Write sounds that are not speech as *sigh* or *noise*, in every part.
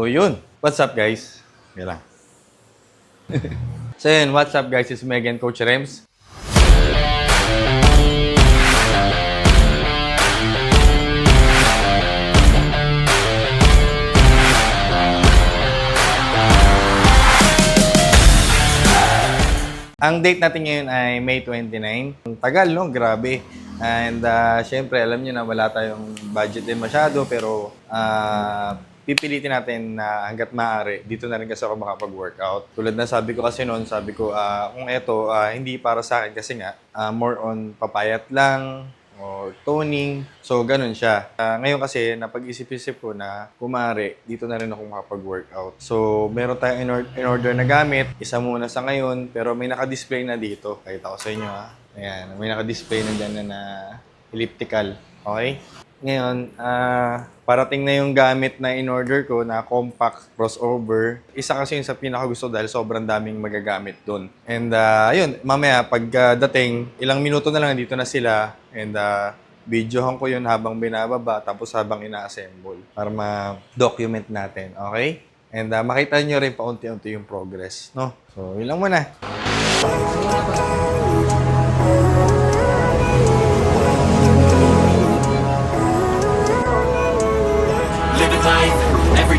So, yun. What's up, guys? Yan lang. *laughs* so, yun. What's up, guys? It's Megan Coach Rems. Ang date natin ngayon ay May 29. Ang tagal, no? Grabe. And uh, syempre, alam niyo na wala tayong budget din masyado, pero ah, pipilitin natin na hanggat maaari, dito na rin kasi ako makapag-workout. Tulad na sabi ko kasi noon, sabi ko, ah, kung eto, ah, hindi para sa akin kasi nga, ah, more on papayat lang, or toning. So, ganun siya. Ah, ngayon kasi, napag-isip-isip ko na kumare, dito na rin ako makapag-workout. So, meron tayong in-or- in-order na gamit. Isa muna sa ngayon, pero may naka-display na dito. Pakita ko sa inyo ha. Ayan, may naka-display na dyan na, na elliptical. Okay? Ngayon, ah, parating na yung gamit na in-order ko na compact crossover. Isa kasi yun sa pinaka gusto dahil sobrang daming magagamit doon. And ah, yun, mamaya pag ah, dating, ilang minuto na lang dito na sila and uh, videohan ko yun habang binababa tapos habang ina-assemble para ma-document natin. Okay? And ah, makita nyo rin paunti-unti yung progress. No? So, yun lang muna.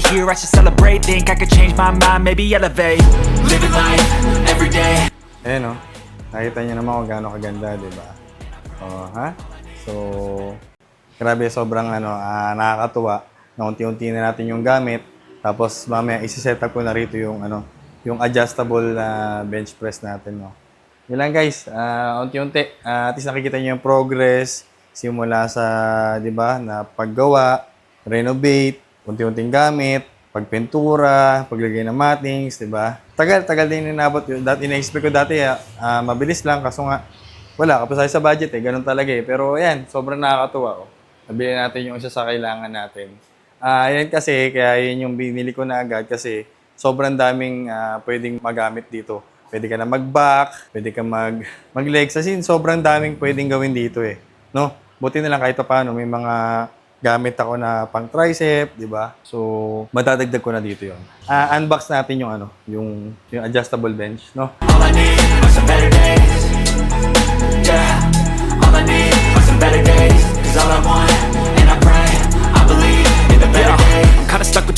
hear, I should celebrate Think I could change my mind, maybe elevate Living life, every day Ayan o. Nakita niyo naman kung gaano kaganda, di ba? Oh, ha? So, grabe, sobrang ano, ah, nakakatuwa na unti-unti na natin yung gamit. Tapos mamaya isi-set up ko na rito yung ano, yung adjustable na bench press natin, no. Yun lang guys, Ah, unti-unti. Ah, at least nakikita niyo yung progress simula sa, di ba, na paggawa, renovate, unti-unting gamit, pagpintura, paglagay ng mattings, di ba? Tagal, tagal din inabot yun. Dati, ina-expect ko dati, ah, mabilis lang, kaso nga, wala, kapos tayo sa budget eh, ganun talaga eh. Pero ayan, sobrang nakakatuwa. Oh. Nabili natin yung isa sa kailangan natin. Ah, yan kasi, kaya yun yung binili ko na agad kasi sobrang daming ah, pwedeng magamit dito. Pwede ka na mag-back, pwede ka mag, mag-legs. Kasi sobrang daming pwedeng gawin dito eh. No? Buti na lang kahit pa paano, may mga gamit ako na pang tricep, di ba? So, madadagdag ko na dito yon. Ah, unbox natin yung ano, yung, yung adjustable bench, no? All I need are some better days Yeah, all I need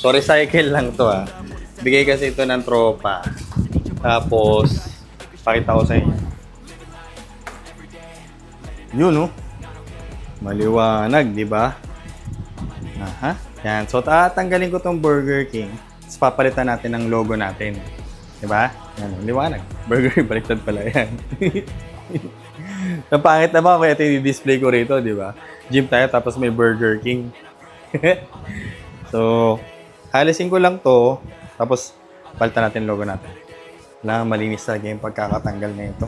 So, recycle lang to ah. Bigay kasi ito ng tropa. Tapos, pakita ko sa inyo. Yun oh. Maliwanag, di ba? Aha. Yan. So, tatanggalin ko tong Burger King. Tapos papalitan natin ng logo natin. Di ba? Yan. Liwanag. Burger, baliktad pala yan. *laughs* Ang pangit naman kaya ito yung display ko rito, di ba? Gym tayo tapos may Burger King. *laughs* so, halisin ko lang to, tapos palitan natin logo natin. Kailangan malinis talaga yung pagkakatanggal na ito.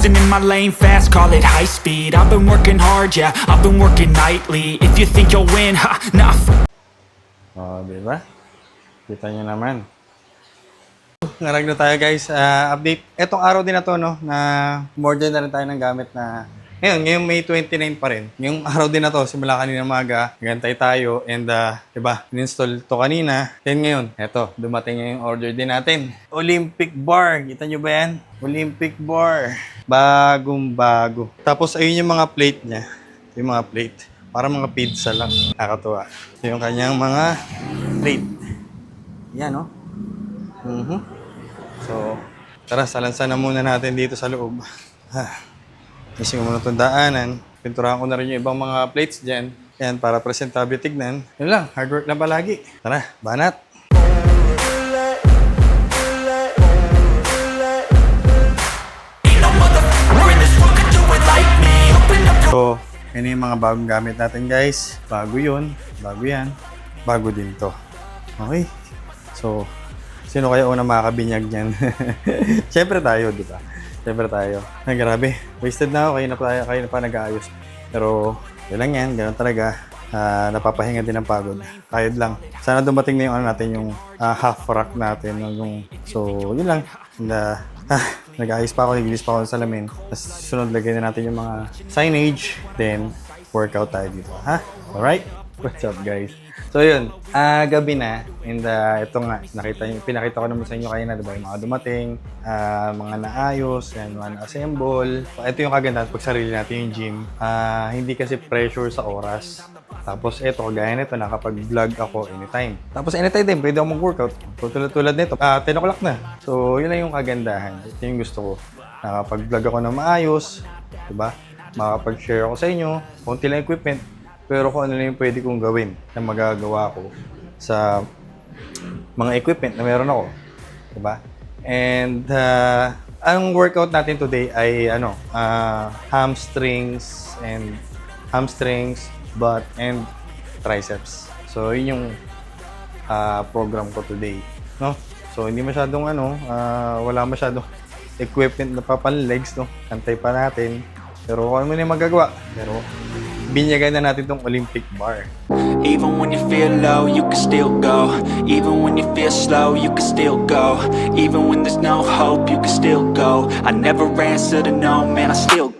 Cruising in my lane fast, call it high speed I've been working hard, yeah, I've been working nightly If you think you'll win, ha, nah, Oh, di ba? Kita nyo naman. Ngarag na tayo guys. Ah, update. Etong araw din na to, no? Na than na rin tayo ng gamit na ngayon, ngayong May 29 pa rin. Ngayong *laughs* araw din na to, simula kanina maga, gantay tayo, and uh, diba, in-install to kanina. Then ngayon, eto, dumating na yung order din natin. Olympic bar, kita nyo ba yan? Olympic bar. Bagong bago. Tapos ayun yung mga plate niya. Yung mga plate. Para mga pizza lang. Nakakatuwa. Ito yung kanyang mga plate. Yan, no? Mhm. So, tara, salansan na muna natin dito sa loob. Kasi ko muna itong daanan. Pinturahan ko na rin yung ibang mga plates dyan. Yan, para presentable tignan. Yun lang, hard work lang palagi. Tara, banat! So, yun yung mga bagong gamit natin guys. Bago yun. Bago yan. Bago din to. Okay. So, sino kaya una makakabinyag niyan? *laughs* Siyempre tayo, di ba? Siyempre tayo. Ay, grabe. Wasted na ako. Kayo na pa, kayo na pa nag-aayos. Pero, yun lang yan. Ganun talaga. Ah, napapahinga din ng pagod. Kayod lang. Sana dumating na yung ano natin, yung ah, half rack natin. Yung, so, yun lang. And, ah, ah, nag-aayos pa ako, naglilis pa ako ng salamin. Tapos sunod lagay na natin yung mga signage. Then, workout tayo dito. Ha? Alright? What's up, guys? So, yun. Ah, gabi na. And uh, ito nga, nakita niyo, pinakita ko naman sa inyo kanina, diba? Yung mga dumating, ah, mga naayos, yan, mga na-assemble. Ito yung kagandahan pag sarili natin yung gym. Ah, hindi kasi pressure sa oras. Tapos ito, gaya nito, nakapag-vlog ako anytime. Tapos anytime din, pwede ako mag-workout. Tulad-tulad nito, ah, 10 o'clock na. So, yun lang yung kagandahan. Ito yung gusto ko. Nakapag-vlog ako na maayos, diba? Makapag-share ako sa inyo, konti lang equipment, pero kung ano lang yung pwede kong gawin na magagawa ko sa mga equipment na meron ako. Diba? And uh, ang workout natin today ay ano, uh, hamstrings and hamstrings, butt, and triceps. So, yun yung uh, program ko today. No? So, hindi masyadong ano, uh, wala masyadong *laughs* equipment na pa legs, no? Kantay pa natin. Pero kung ano na yung magagawa. Pero, binyagan na natin tong Olympic bar. Even when you feel low, you can still go Even when you feel slow, you can still go Even when there's no hope, you can still go I never answer to no, man, I still Go,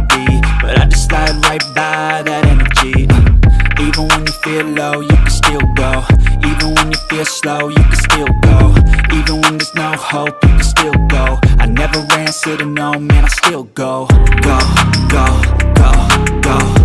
hope, you can still go. I never answer to no, man, I still go. Go, go, go, go